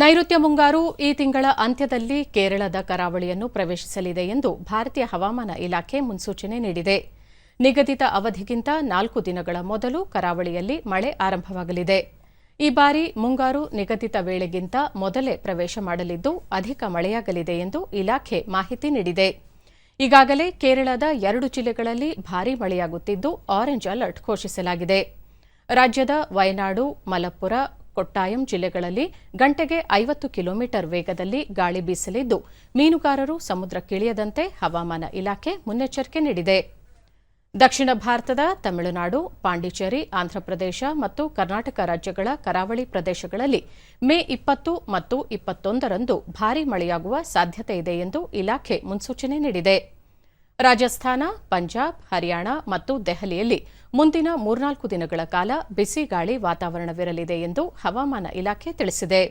ನೈಋತ್ಯ ಮುಂಗಾರು ಈ ತಿಂಗಳ ಅಂತ್ಯದಲ್ಲಿ ಕೇರಳದ ಕರಾವಳಿಯನ್ನು ಪ್ರವೇಶಿಸಲಿದೆ ಎಂದು ಭಾರತೀಯ ಹವಾಮಾನ ಇಲಾಖೆ ಮುನ್ಸೂಚನೆ ನೀಡಿದೆ. ನಿಗದಿತ ಅವಧಿಗಿಂತ ನಾಲ್ಕು ದಿನಗಳ ಮೊದಲು ಕರಾವಳಿಯಲ್ಲಿ ಮಳೆ ಆರಂಭವಾಗಲಿದೆ. ಈ ಬಾರಿ ಮುಂಗಾರು ನಿಗದಿತ ವೇಳೆಗಿಂತ ಮೊದಲೇ ಪ್ರವೇಶ ಮಾಡಲಿದ್ದು ಅಧಿಕ ಮಳೆಯಾಗಲಿದೆ ಎಂದು ಇಲಾಖೆ ಮಾಹಿತಿ ನೀಡಿದೆ. ಈಗಾಗಲೇ ಕೇರಳದ ಎರಡು ಜಿಲ್ಲೆಗಳಲ್ಲಿ ಭಾರೀ ಮಳೆಯಾಗುತ್ತಿದ್ದು, ಆರೆಂಜ್ ಅಲರ್ಟ್ ಘೋಷಿಸಲಾಗಿದೆ. ರಾಜ್ಯದ ವಯನಾಡು, ಮಲಪ್ಪುರ ಕೊಟ್ಟಾಯಂ ಜಿಲ್ಲೆಗಳಲ್ಲಿ ಗಂಟೆಗೆ ಐವತ್ತು ಕಿಲೋಮೀಟರ್ ವೇಗದಲ್ಲಿ ಗಾಳಿ ಬೀಸಲಿದ್ದು, ಮೀನುಗಾರರು ಸಮುದ್ರಕ್ಕಿಳಿಯದಂತೆ ಹವಾಮಾನ ಇಲಾಖೆ ಮುನ್ನೆಚ್ಚರಿಕೆ ನೀಡಿದೆ. ದಕ್ಷಿಣ ಭಾರತದ ತಮಿಳುನಾಡು, ಪಾಂಡಿಚೇರಿ, ಆಂಧ್ರಪ್ರದೇಶ ಮತ್ತು ಕರ್ನಾಟಕ ರಾಜ್ಯಗಳ ಕರಾವಳಿ ಪ್ರದೇಶಗಳಲ್ಲಿ ಮೇ ಇಪ್ಪತ್ತು ಮತ್ತು ಇಪ್ಪತ್ತೊಂದರಂದು ಭಾರೀ ಮಳೆಯಾಗುವ ಸಾಧ್ಯತೆ ಇದೆ ಎಂದು ಇಲಾಖೆ ಮುನ್ಸೂಚನೆ ನೀಡಿದೆ. ರಾಜಸ್ಥಾನ, ಪಂಜಾಬ್, ಹರಿಯಾಣ ಮತ್ತು ದೆಹಲಿಯಲ್ಲಿ ಮುಂದಿನ ಮೂರ್ನಾಲ್ಕು ದಿನಗಳ ಕಾಲ ಬಿಸಿ ಗಾಳಿ ವಾತಾವರಣವಿರಲಿದೆ ಎಂದು ಹವಾಮಾನ ಇಲಾಖೆ ತಿಳಿಸಿದೆ.